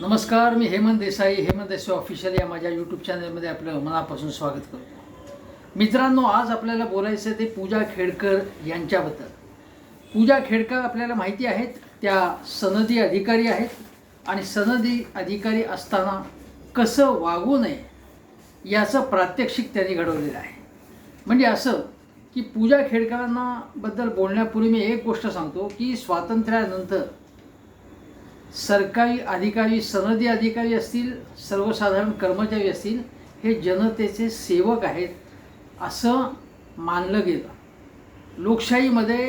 नमस्कार मी हेमंत देसाई हेमंत देसाई ऑफिशियल या माझ्या यूट्यूब चॅनलमध्ये आपलं मनापासून स्वागत करतो. मित्रांनो आज आपल्याला बोलायचं आहे ते पूजा खेडकर यांच्याबद्दल. पूजा खेडकर आपल्याला माहिती आहेत त्या सनदी अधिकारी आहेत आणि सनदी अधिकारी असताना कसं वागू नये याचं प्रात्यक्षिक त्यांनी घडवलेलं आहे. म्हणजे असं की पूजा खेडकरांना बद्दल बोलण्यापूर्वी मी एक गोष्ट सांगतो की स्वातंत्र्यानंतर सरकारी अधिकारी सनदी अधिकारी असतील सर्वसाधारण कर्मचारी असतील हे जनतेचे सेवक आहेत असं मानलं गेलं. लोकशाहीमध्ये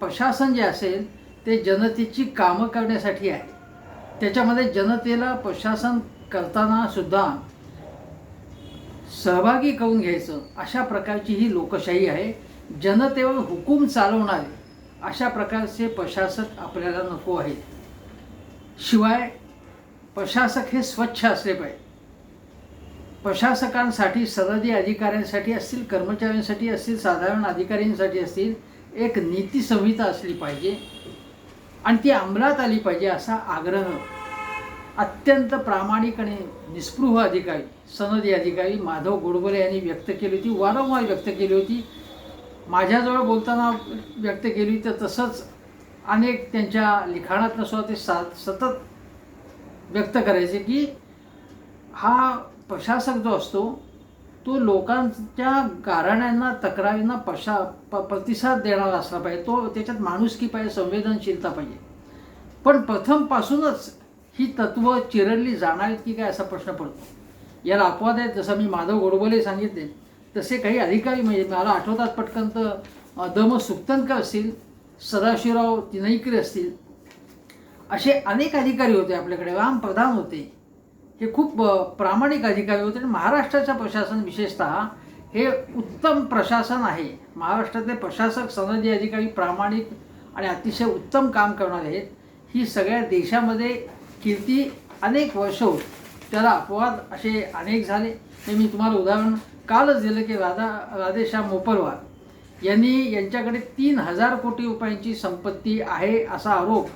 प्रशासन जे असेल ते जनतेची कामं करण्यासाठी आहे. त्याच्यामध्ये जनतेला प्रशासन करताना सुद्धा सहभागी करून घ्यायचं अशा प्रकारची ही लोकशाही आहे. जनतेवर हुकूम चालवणारे अशा प्रकारचे प्रशासक आपल्याला नको आहेत. शिवाय प्रशासक हे स्वच्छ असले पाहिजे. प्रशासकांसाठी सरहदी अधिकाऱ्यांसाठी असतील कर्मचाऱ्यांसाठी असतील साधारण अधिकाऱ्यांसाठी असतील एक नीती संहिता असली पाहिजे आणि ती अंमलात आली पाहिजे असा आग्रह अत्यंत प्रामाणिक आणि निस्पृह अधिकारी सनदी अधिकारी माधव गोडबोले यांनी व्यक्त केली होती वारंवार व्यक्त केली होती. माझ्याजवळ बोलताना व्यक्त केली होती तर तसंच अनेक त्यांच्या लिखाणातनं सुद्धा ते सा सतत व्यक्त करायचे की हा प्रशासक जो असतो तो लोकांच्या गाराण्यांना तक्रारींना पशा प प्रतिसाद देणारा असला पाहिजे. तो त्याच्यात माणुसकी पाहिजे संवेदनशीलता पाहिजे. पण प्रथमपासूनच ही तत्त्व चिरडली जाणार की काय असा प्रश्न पडतो. याला अपवाद आहेत जसं मी माधव गोडबोले सांगितले तसे काही अधिकारी म्हणजे मला आठवतात पटकन तर दम सुक्तनकर असतील सदाशिवराव तिनईकरे असतील. असे अनेक अधिकारी होते आपल्याकडे वामप्रधान होते. हे खूप प्रामाणिक अधिकारी होते आणि महाराष्ट्राचं प्रशासन विशेषतः हे उत्तम प्रशासन आहे. महाराष्ट्रातले प्रशासक सनदी अधिकारी प्रामाणिक आणि अतिशय उत्तम काम करणारे आहेत. ही सगळ्या देशामध्ये कीर्ती अनेक वर्ष होत. त्याला अपवाद असे अनेक झाले. हे मी तुम्हाला उदाहरण कालच दिलं की राधा राधेशा मोपलवार यांनी यांच्याकडे तीन हजार कोटी रुपयांची संपत्ती आहे असा आरोप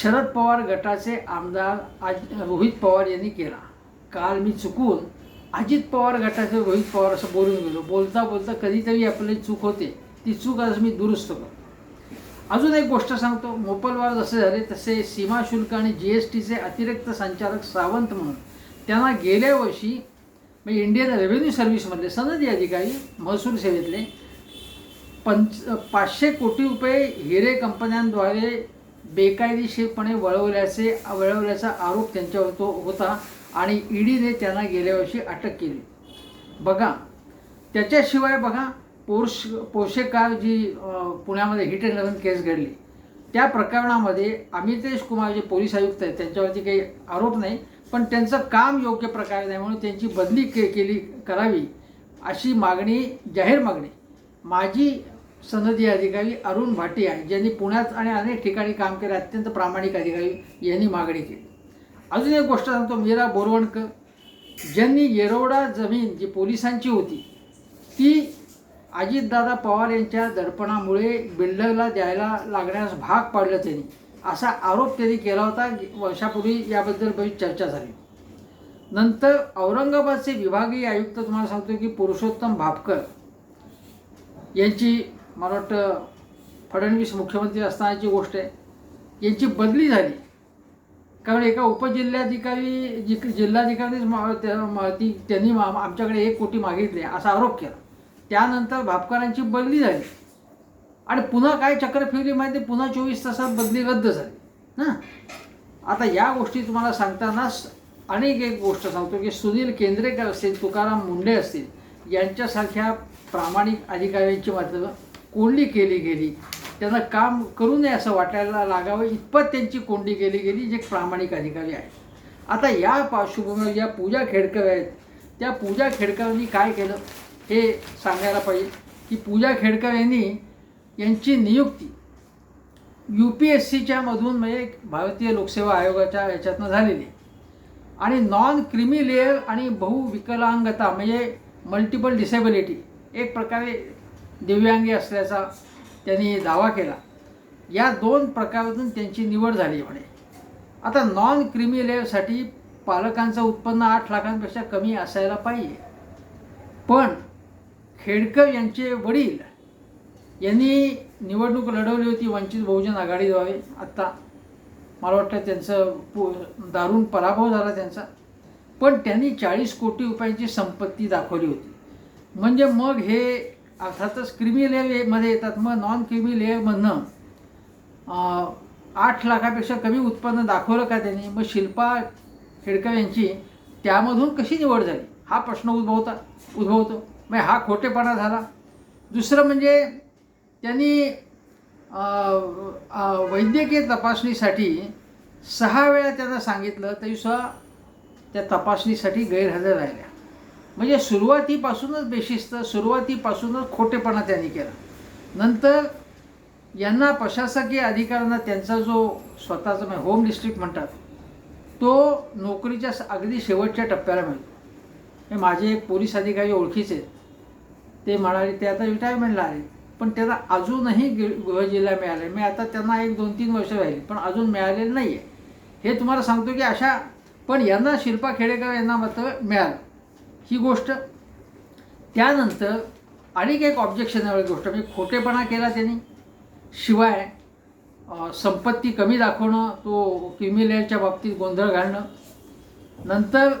शरद पवार गटाचे आमदार आज रोहित पवार यांनी केला. काल मी चुकून अजित पवार गटाचे रोहित पवार असं बोलून गेलो. बोलता बोलता कधीतरी आपली चूक होते. ती चूक आज मी दुरुस्त करतो. अजून एक गोष्ट सांगतो. मोपलवार जसे झाले तसे सीमा शुल्क आणि जी एस टीचे अतिरिक्त संचालक सावंत म्हणून. त्यांना गेल्या वर्षी म्हणजे इंडियन रेव्हेन्यू सर्व्हिसमधले सनदी अधिकारी महसूल सेवेतले. पंच पाचशे कोटी रुपये हिरे कंपन्यांद्वारे बेकायदेशीरपणे वळवल्याचे वळवल्याचा आरोप त्यांच्यावर तो होता आणि ईडीने त्यांना गेल्या वर्षी अटक केली. बघा त्याच्याशिवाय बघा पोर्श पोर्शे कार जी पुण्यामध्ये हिट अँड रन केस घडली त्या प्रकरणामध्ये अमितेश कुमार जे पोलीस आयुक्त आहेत त्यांच्यावरती काही आरोप नाही पण त्यांचं काम योग्य प्रकारे नाही म्हणून त्यांची बदली के केली करावी अशी मागणी जाहीर मागणी. माजी सनदी अधिकारी अरुण भाटिया ज्यांनी पुण्यात आणि अनेक ठिकाणी काम केले अत्यंत प्रामाणिक अधिकारी यांनी मागणी केली. अजून एक गोष्ट सांगतो मीरा बोरवणकर ज्यांनी येरवडा जमीन जी पोलिसांची होती ती अजितदादा पवार यांच्या दडपणामुळे बिल्डरला द्यायला लागण्यास भाग पाडलं त्यांनी. असा आरोप त्यांनी केला होता वर्षापूर्वी याबद्दल बरीच चर्चा झाली. नंतर औरंगाबादचे विभागीय आयुक्त तुम्हाला सांगतो की पुरुषोत्तम भापकर यांची मला वाटतं फडणवीस मुख्यमंत्री असतानाची गोष्ट आहे. यांची बदली झाली. कारण एका उपजिल्हाधिकारी जि जिल्हाधिकारीच मा- त्या- मा- ती त्यांनी मा- आमच्याकडे एक कोटी मागितले असा आरोप केला. त्यानंतर भापकरांची बदली झाली. आणि पुन्हा काय चक्र फिरली माहिती आहे? पुन्हा चोवीस तासात बदली रद्द झाली. ना? आता या गोष्टी तुम्हाला सांगताना अनेक एक गोष्ट सांगतो की सुनील केंद्रेकर असतील तुकाराम मुंडे असतील यांच्यासारख्या प्रामाणिक अधिकाऱ्यांची मात्र कोंडी केली गेली. त्यांना काम करू नये असं वाटायला लागावं इतपत त्यांची कोंडी केली गेली जे प्रामाणिक अधिकारी आहेत. आता या पार्श्वभूमीवर ज्या पूजा खेडकर आहेत त्या पूजा खेडकरांनी काय केलं? हे सांगायला पाहिजे की पूजा खेडकर यांनी यांची नियुक्ती. यू पी एस सीच्या मधून म्हणजे भारतीय लोकसेवा आयोगाच्या याच्यातनं झालेली. आणि नॉन क्रिमी लेअर आणि बहुविकलांगता म्हणजे मल्टिपल डिसेबिलिटी एक प्रकारे दिव्यांगी असल्याचा त्यांनी दावा केला. या दोन प्रकारातून त्यांची निवड झाली म्हणे. आता नॉन क्रिमी लेअरसाठी पालकांचं उत्पन्न आठ लाखांपेक्षा कमी असायला पाहिजे. पण खेडकर यांचे वडील यांनी निवडणूक लढवली होती वंचित बहुजन आघाडीद्वारे. आत्ता मला वाटतं त्यांचं पु दारुण पराभव झाला त्यांचा. पण त्यांनी चाळीस कोटी रुपयांची संपत्ती दाखवली होती. म्हणजे मग हे अर्थातच क्रिमी लेअरमध्ये येतात. मग नॉन क्रिमी लेअरमधनं आठ लाखापेक्षा कमी उत्पन्न दाखवलं का त्यांनी? मग शिल्पा खेडकर यांची त्यामधून कशी निवड झाली? हा प्रश्न उद्भवता उद्भवतो. मग हा खोटेपणा झाला. दुसरं म्हणजे त्यांनी वैद्यकीय तपासणीसाठी सहा वेळा त्यांना सांगितलं तरी सुद्धा त्या तपासणीसाठी गैरहजर राहिल्या. म्हणजे सुरुवातीपासूनच बेशिस्त सुरुवातीपासूनच खोटेपणा त्यांनी केला. नंतर यांना प्रशासकीय अधिकाऱ्यांना त्यांचा जो स्वतःचा म्हणजे होम डिस्ट्रिक्ट म्हणतात तो नोकरीच्या अगदी शेवटच्या टप्प्याला मिळतो. हे माझे एक पोलीस अधिकारी ओळखीचे आहेत. ते म्हणाले ते आता रिटायरमेंटला आले पण त्यांना अजूनही गृ- गृह जिल्हा मिळाले. मी आता त्यांना एक दोन तीन वर्ष राहिली पण अजून मिळालेलं नाही आहे हे तुम्हाला सांगतो की अशा पण यांना शिल्पा खेडेकर यांना मात्र मिळालं. ही गोष्ट. त्यानंतर आणि एक ऑब्जेक्शनेबल गोष्ट. म्हणजे खोटेपणा केला त्यांनी. शिवाय संपत्ती कमी दाखवणं तो क्रिमिलेअरच्या बाबतीत गोंधळ घालणं. नंतर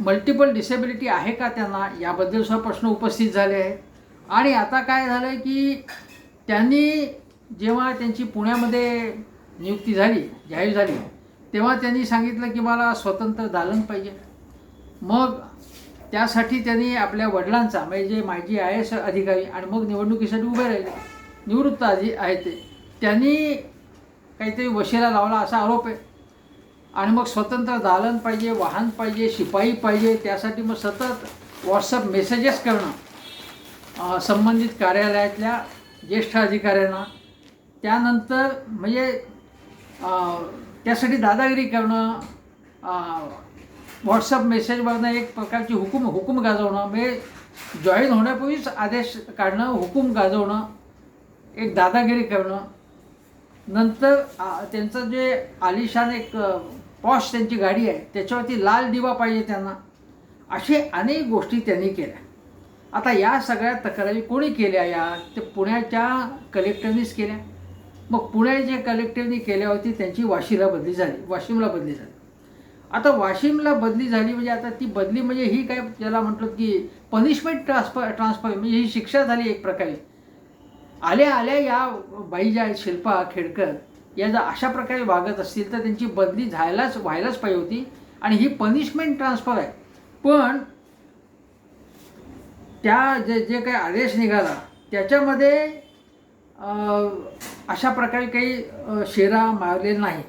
मल्टिपल डिसेबिलिटी आहे का त्यांना? याबद्दल सुद्धा प्रश्न उपस्थित झाले आहेत. आणि आता काय झालं आहे की त्यांनी जेव्हा त्यांची पुण्यामध्ये नियुक्ती झाली जाहीर झाली तेव्हा त्यांनी सांगितलं की मला स्वतंत्र दालन पाहिजे. मग त्यासाठी त्यांनी आपल्या वडिलांचा म्हणजे जे माजी आय एस अधिकारी आणि मग निवडणुकीसाठी उभे राहिले निवृत्त आधी आहे ते त्यांनी काहीतरी वशिला लावला असा आरोप आहे. आणि मग स्वतंत्र दालन पाहिजे वाहन पाहिजे शिपाई पाहिजे त्यासाठी मग सतत व्हॉट्सअप मेसेजेस करणं. संबंधित कार्यालयातल्या ज्येष्ठ अधिकाऱ्यांना. त्यानंतर म्हणजे त्यासाठी दादागिरी करणं व्हॉट्सअप मेसेजवरनं एक प्रकारची हुकूम हुकूम गाजवणं. म्हणजे जॉईन होण्यापूर्वीच आदेश काढणं हुकूम गाजवणं एक दादागिरी करणं. नंतर त्यांचं जे आलिशान एक पॉश त्यांची गाडी आहे त्याच्यावरती लाल दिवा पाहिजे त्यांना. असे अनेक गोष्टी त्यांनी केल्या. आता या सगळ्या तक्रारी कोणी केल्या या? ते पुण्याच्या कलेक्टरनीच केल्या. मग पुण्याच्या कलेक्टरनी केल्या होती त्यांची वाशीला बदली झाली. वाशिमला बदली झाली. आता वाशिमला बदली झाली म्हणजे आता ती बदली म्हणजे ही काय ज्याला म्हटलं की पनिशमेंट ट्रान्सफर ट्रान्सफर म्हणजे ही शिक्षा झाली एक प्रकारे. आल्या आल्या या बाई ज्या शिल्पा खेडकर या जर अशा प्रकारे वागत असतील तर त्यांची बदली झायलाच व्हायलाच पाहिजे होती. आणि ही पनिशमेंट ट्रान्सफर आहे. पण त्या जे जे काही आदेश निघाला त्याच्यामध्ये अशा प्रकारे काही शेरा मारले नाही.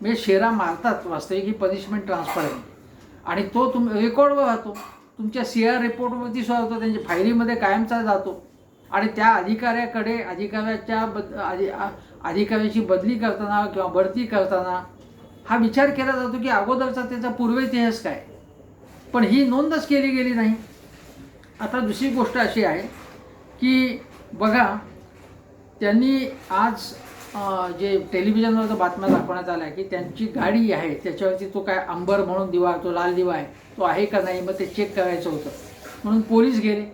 म्हणजे शेरा मारतात वास्तविक ही पनिशमेंट ट्रान्सफर आहे. आणि तो तुम रेकॉर्डवर राहतो. तुमच्या सी आर रिपोर्टवरती सुद्धा होतो त्यांच्या फायलीमध्ये कायमचा जातो आणि त्या अधिकाऱ्याकडे अधिकाऱ्याच्या बद अधि आ- अधिकाऱ्याची बदली करताना किंवा बढती करताना हा विचार केला जातो की अगोदरचा त्याचा पूर्वेतिहास काय? पण ही नोंदच केली गेली नाही. आता दुसरी गोष्ट अशी आहे की बघा त्यांनी आज जे टेलिव्हिजनवर बातम्या दाखवण्यात आल्या की त्यांची गाडी आहे त्याच्यावरती तो काय अंबर म्हणून दिवा तो लाल दिवा आहे तो आहे का नाही मग ते चेक करायचं होतं. म्हणून पोलीस गेले.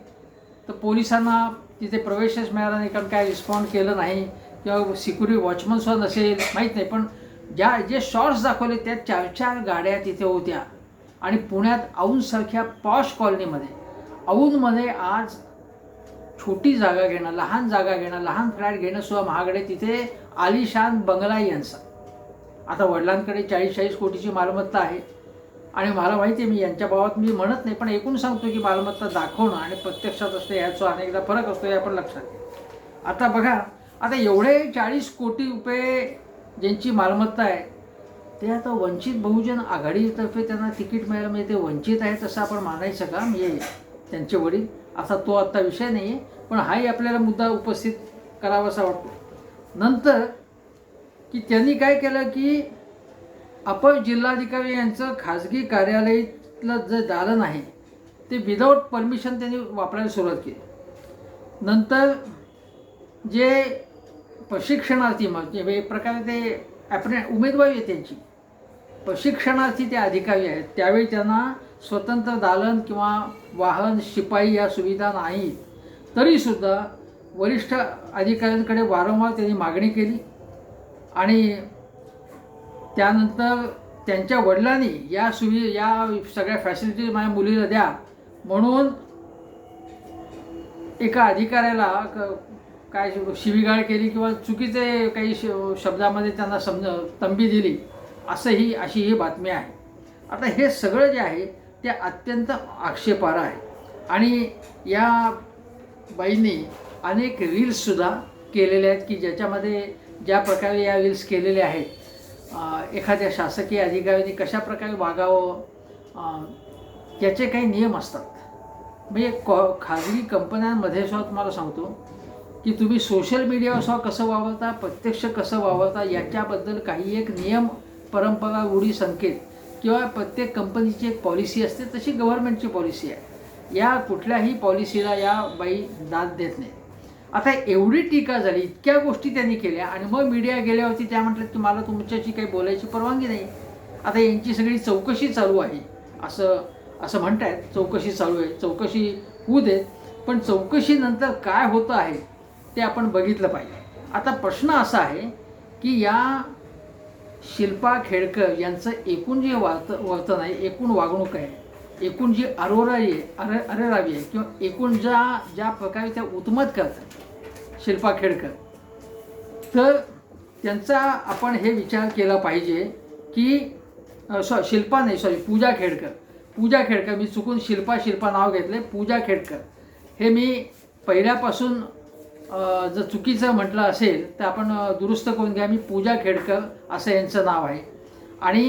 तर पोलिसांना तिथे प्रवेशच मिळाला नाही कारण काय रिस्पॉन्ड केलं नाही. किंवा सिक्युरिटी वॉचमनसुद्धा नसेल माहीत नाही. पण ज्या जे शॉर्ट्स दाखवले त्यात चार चार गाड्या तिथे होत्या. आणि पुण्यात औंधसारख्या पॉश कॉलनीमध्ये औंधमध्ये आज छोटी जागा घेणं लहान जागा घेणं लहान फ्लॅट घेणं सुद्धा महागडे तिथे आलिशान बंगला यांचा. आता वडिलांकडे चाळीस चाळीस कोटीची मालमत्ता आहे. आणि मला माहिती आहे मी यांच्या बाबत मी म्हणत नाही पण एकूण सांगतो की मालमत्ता दाखवणं आणि प्रत्यक्षात असते याचा अनेकदा फरक असतो हे आपण लक्षात घ्या. आता बघा आता एवढे चाळीस कोटी रुपये ज्यांची मालमत्ता आहे ते आता वंचित बहुजन आघाडीतर्फे त्यांना तिकीट मिळालं म्हणजे ते वंचित आहेत असं आपण मानायचं का? म्हणजे त्यांचे वडील. असा तो आत्ता विषय नाही आहे पण हाही आपल्याला मुद्दा उपस्थित करावासा वाटतो. नंतर की त्यांनी काय केलं की अपर जिल्हाधिकारी यांचं खाजगी कार्यालयातलं जे दालन आहे ते विदाऊट परमिशन त्यांनी वापरायला सुरुवात केली. नंतर जे प्रशिक्षणार्थी म्हणजे एक प्रकारे ते ॲप्रे उमेदवारी आहे त्यांची. प्रशिक्षणार्थी ते अधिकारी आहेत. त्यावेळी त्यांना स्वतंत्र दालन किंवा वाहन शिपाई या सुविधा नाहीत. तरीसुद्धा वरिष्ठ अधिकाऱ्यांकडे वारंवार त्यांनी मागणी केली. आणि त्यानंतर त्यांच्या वडिलांनी या सुवि या सगळ्या फॅसिलिटीज माझ्या मुलीला द्या. म्हणून एका अधिकाऱ्याला क- काय शिवीगाळ केली किंवा चुकीचे काही श शब्दामध्ये त्यांना समज तंबी दिली असंही अशी ही बातमी आहे. आता हे सगळं जे आहे ते अत्यंत आक्षेपार्ह आहे. आणि या बाईंनी अनेक रील्ससुद्धा केलेल्या आहेत की ज्याच्यामध्ये ज्या प्रकारे या रील्स केलेल्या आहेत. एखाद्या शासकीय अधिकाऱ्यांनी कशा प्रकारे वागावं? याचे काही नियम असतात. म्हणजे कॉ खाजगी कंपन्यांमध्ये सुद्धा तुम्हाला सांगतो की तुम्ही सोशल मीडियावर कसं वावरता प्रत्यक्ष कसं वावरता याच्याबद्दल काही एक नियम परंपरा रूढी संकेत किंवा प्रत्येक कंपनीची एक पॉलिसी असते तशी गव्हर्नमेंटची पॉलिसी आहे. या कुठल्याही पॉलिसीला या बाई दाद देत नाही. आता एवढी टीका झाली इतक्या गोष्टी त्यांनी केल्या आणि मग मीडिया गेल्यावरती त्या म्हटलं की मला तुमच्याशी काही बोलायची परवानगी नाही. आता यांची सगळी चौकशी चालू आहे. असं असं म्हणतायत चौकशी चालू आहे चौकशी होऊ देत पण चौकशीनंतर काय होतं आहे ते आपण बघितलं पाहिजे. आता प्रश्न असा आहे की या शिल्पा खेडकर यांचं एकूण जे वार्त वर्तन आहे एकूण वागणूक आहे एकूण जी अरोराई आहे अरे अरेरावी आहे किंवा एकूण ज्या ज्या प्रकारे त्या उत्मत करतात शिल्पा खेडकर तर त्यांचा आपण हे विचार केला पाहिजे की सॉ शिल्पा नाही सॉरी पूजा खेडकर. पूजा खेडकर मी चुकून शिल्पा शिल्पा नाव घेतले पूजा खेडकर. हे मी पहिल्यापासून जर चुकीचं म्हटलं असेल तर आपण दुरुस्त करून घ्या. मी पूजा खेडकर असं यांचं नाव आहे. आणि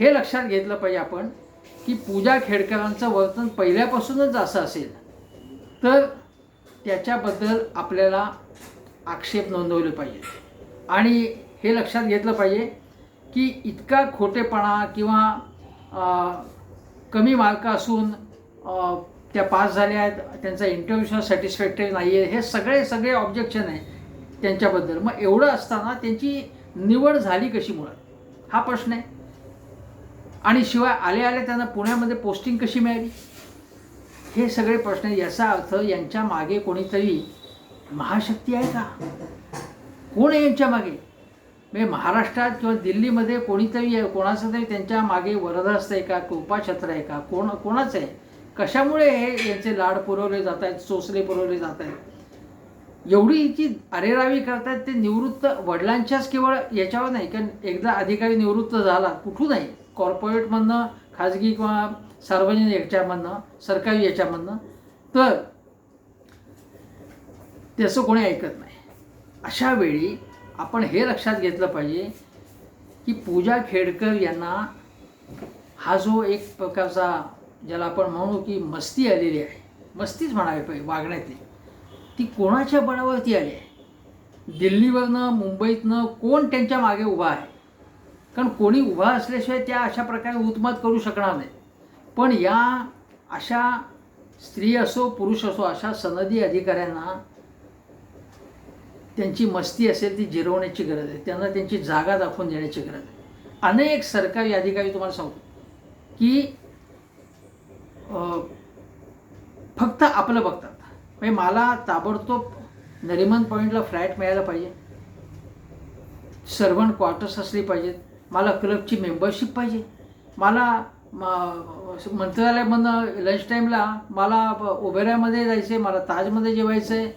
हे लक्षात घेतलं पाहिजे आपण की पूजा खेडकरांचं वर्तन पहिल्यापासूनच असं असेल तर त्याच्याबद्दल आपल्याला आक्षेप नोंदवले पाहिजे. आणि हे लक्षात घेतलं पाहिजे की इतका खोटेपणा किंवा कमी मार्क असून त्या पास झाल्या आहेत त्यांचा इंटरव्ह्यू सॅटिस्फॅक्टरी नाही आहे हे सगळे सगळे ऑब्जेक्शन आहे त्यांच्याबद्दल. मग एवढं असताना त्यांची निवड झाली कशी मुळात? हा प्रश्न आहे. आणि शिवाय आले आले त्यांना पुण्यामध्ये पोस्टिंग कशी मिळाली? हे सगळे प्रश्न याचा अर्थ यांच्या मागे कोणीतरी महाशक्ती आहे का? कोण आहे यांच्या मागे? म्हणजे महाराष्ट्रात किंवा दिल्लीमध्ये कोणीतरी कोणाचं तरी त्यांच्या मागे वरदहस्त आहे का? कृपाछत्र आहे का? कोण कोणाचं आहे? कशामुळे हे यांचे लाड पुरवले जात आहेत सोसले पुरवले जात आहेत? एवढी जी अरेरावी करतात ते निवृत्त वडिलांच्याच केवळ याच्यावर नाही कारण एकदा अधिकारी निवृत्त झाला कुठूनही कॉर्पोरेटमधनं खाजगी किंवा सार्वजनिक याच्यामधनं सरकारी याच्यामधनं. तर त्याचं कोणी ऐकत नाही. अशा वेळी आपण हे लक्षात घेतलं पाहिजे की पूजा खेडकर यांना हा जो एक प्रकारचा ज्याला आपण म्हणू की मस्ती आलेली आहे. मस्तीच म्हणावी पाहिजे वागण्यातली. ती कोणाच्या बळावरती आली आहे? दिल्लीवरनं मुंबईतनं कोण त्यांच्या मागे उभा आहे? कारण कोणी उभा असल्याशिवाय त्या अशा प्रकारे उत्मत करू शकणार नाही. पण या अशा स्त्री असो पुरुष असो अशा सनदी अधिकाऱ्यांना त्यांची मस्ती असेल ती जिरवण्याची गरज आहे. त्यांना त्यांची जागा दाखवून देण्याची गरज आहे. अनेक सरकारी अधिकारी तुम्हाला सांगतो की फक्त आपलं बघतात. म्हणजे मला ताबडतोब नरिमन पॉईंटला फ्लॅट मिळायला पाहिजे. सर्वंट क्वार्टर्स असली पाहिजेत. मला क्लबची मेंबरशिप पाहिजे. मला म- मंत्रालयामधनं लंच टाईमला मला ओबेरामध्ये जायचं आहे मला ताजमध्ये जेवायचं आहे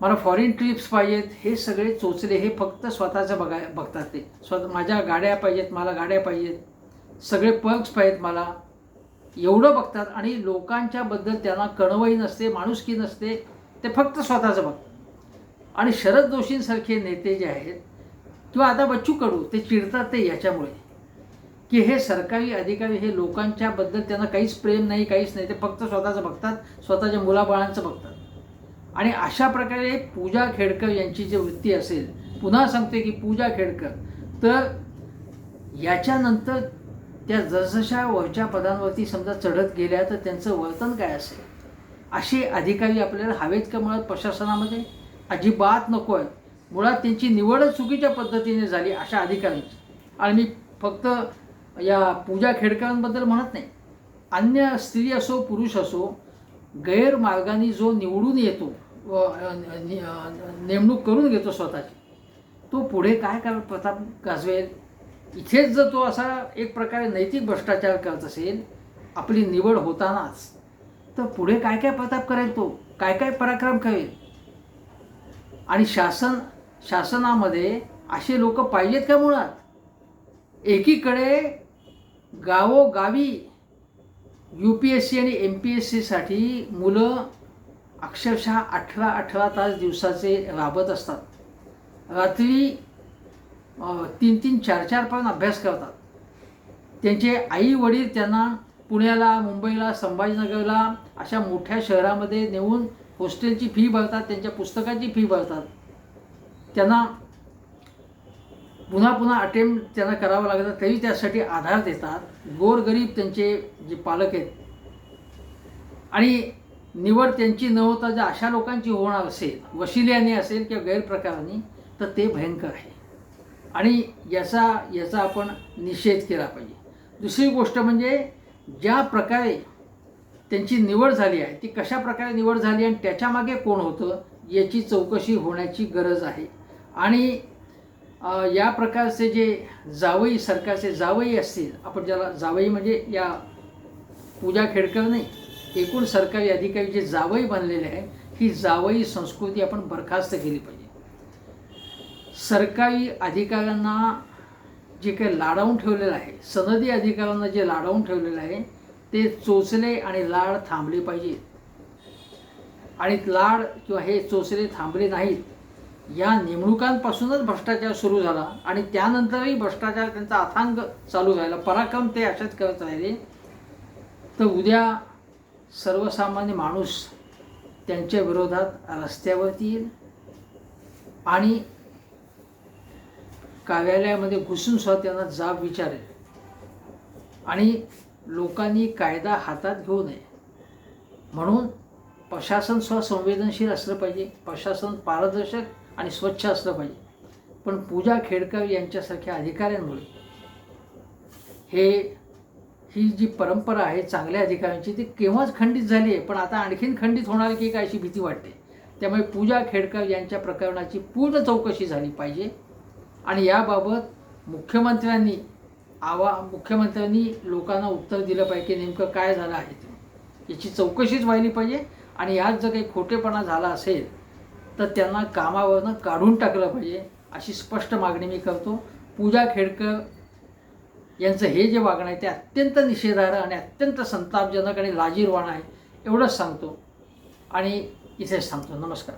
मला फॉरेन ट्रिप्स पाहिजेत. हे सगळे चोचले हे फक्त स्वतःचं बघाय बघतात ते. स्वतः माझ्या गाड्या पाहिजेत मला गाड्या पाहिजेत. सगळे पर्क्स पाहिजेत मला. एवढं बघतात आणि लोकांच्याबद्दल त्यांना कणवही नसते माणुसकी नसते ते फक्त स्वतःचं बघतात. आणि शरद जोशींसारखे नेते जे आहेत किंवा आता बच्चू कडू ते चिडतात ते याच्यामुळे. की हे सरकारी अधिकारी हे लोकांच्याबद्दल त्यांना काहीच प्रेम नाही काहीच नाही ते फक्त स्वतःचं बघतात स्वतःच्या मुलाबाळांचं बघतात. आणि अशा प्रकारे पूजा खेडकर यांची जी वृत्ती असेल पुन्हा सांगते की पूजा खेडकर तर याच्यानंतर त्या जसजशा वरच्या पदांवरती समजा चढत गेल्या तर त्यांचं वर्तन काय असेल? असे अधिकारी आपल्याला हवेत का मुळात प्रशासनामध्ये? अजिबात नको आहे मुळात त्यांची निवडच चुकीच्या पद्धतीने झाली अशा अधिकाऱ्यांची. आणि मी फक्त या पूजा खेडकरांबद्दल म्हणत नाही. अन्य स्त्री असो पुरुष असो गैरमार्गाने जो निवडून येतो व नेमणूक करून घेतो स्वतःची तो पुढे काय कर प्रताप गाजवेल इथेच जर तो असा एक प्रकारे नैतिक भ्रष्टाचार करत असेल आपली निवड होतानाच तर पुढे काय काय प्रताप करेल तो? काय काय पराक्रम करेल? आणि शासन शासनामध्ये असे लोक पाहिजेत का मुळात? एकीकडे गावोगावी यू पी एस सी आणि एम पी एस सीसाठी मुलं अक्षरशः अठरा अठरा तास दिवसाचे राबत असतात. रात्री तीन तीन चार चार पण अभ्यास करतात. त्यांचे आई वडील त्यांना पुण्याला मुंबईला संभाजीनगरला अशा मोठ्या शहरामध्ये नेऊन हॉस्टेलची फी भरतात त्यांच्या पुस्तकाची फी भरतात. त्यांना पुन्हा पुन्हा अटेम्प्ट त्यांना करावं लागतं तरी त्यासाठी आधार देतात. गोरगरीब त्यांचे जे पालक आहेत. आणि निवड त्यांची न होता जर अशा लोकांची होणार असेल वशिल्याने असेल किंवा गैरप्रकाराने तर ते भयंकर आहे. आणि याचा याचा आपण निषेध केला पाहिजे. दुसरी गोष्ट म्हणजे ज्या प्रकारे त्यांची निवड झाली आहे ती कशा प्रकारे निवड झाली आणि त्याच्यामागे कोण होतं याची चौकशी होण्याची गरज आहे. आणि या प्रकारचे जे जावई सरकारचे जावई असतील आपण ज्याला जावई म्हणजे या पूजा खेडकर नाही एकूण सरकारी अधिकारी जे जावई बनलेले आहे ही जावई संस्कृती आपण बरखास्त केली पाहिजे. सरकारी अधिकाऱ्यांना जे काही लाडावून ठेवलेलं आहे सनदी अधिकाऱ्यांना जे लाडावून ठेवलेलं आहे ते चोचले आणि लाड थांबले पाहिजेत आणि लाड किंवा हे चोचले थांबले नाहीत या नेमणुकांपासूनच भ्रष्टाचार सुरू झाला आणि त्यानंतरही भ्रष्टाचार त्यांचा अथांग चालू राहिला. पराक्रम ते अशाच करत राहिले. तर उद्या सर्वसामान्य माणूस त्यांच्या विरोधात रस्त्यावरती येईल आणि कार्यालयामध्ये घुसून सुद्धा त्यांना जाब विचारेल आणि लोकांनी कायदा हातात घेऊ नये. म्हणून प्रशासन सुद्धा संवेदनशील असलं पाहिजे. प्रशासन पारदर्शक आणि स्वच्छ असलं पाहिजे. पण पूजा खेडकर यांच्यासारख्या अधिकाऱ्यांमुळे हे ही जी परंपरा आहे चांगल्या अधिकाऱ्यांची ती केव्हाच खंडित झाली आहे. पण आता आणखीन खंडित होणार की काय अशी भीती वाटते. त्यामुळे पूजा खेडकर यांच्या प्रकरणाची पूर्ण चौकशी झाली पाहिजे. आणि याबाबत मुख्यमंत्र्यांनी आवा मुख्यमंत्र्यांनी लोकांना उत्तर दिलं पाहिजे की नेमकं काय झालं आहे ते याची चौकशीच व्हायली पाहिजे आणि यात जर काही खोटेपणा झाला असेल तर त्यांना कामावरनं काढून टाकलं पाहिजे अशी स्पष्ट मागणी मी करतो. पूजा खेडकर यांचं हे जे वागणं आहे ते अत्यंत निषेधार्ह आणि अत्यंत संतापजनक आणि लाजीरवाणं आहे एवढंच सांगतो. आणि इथेच सांगतो नमस्कार.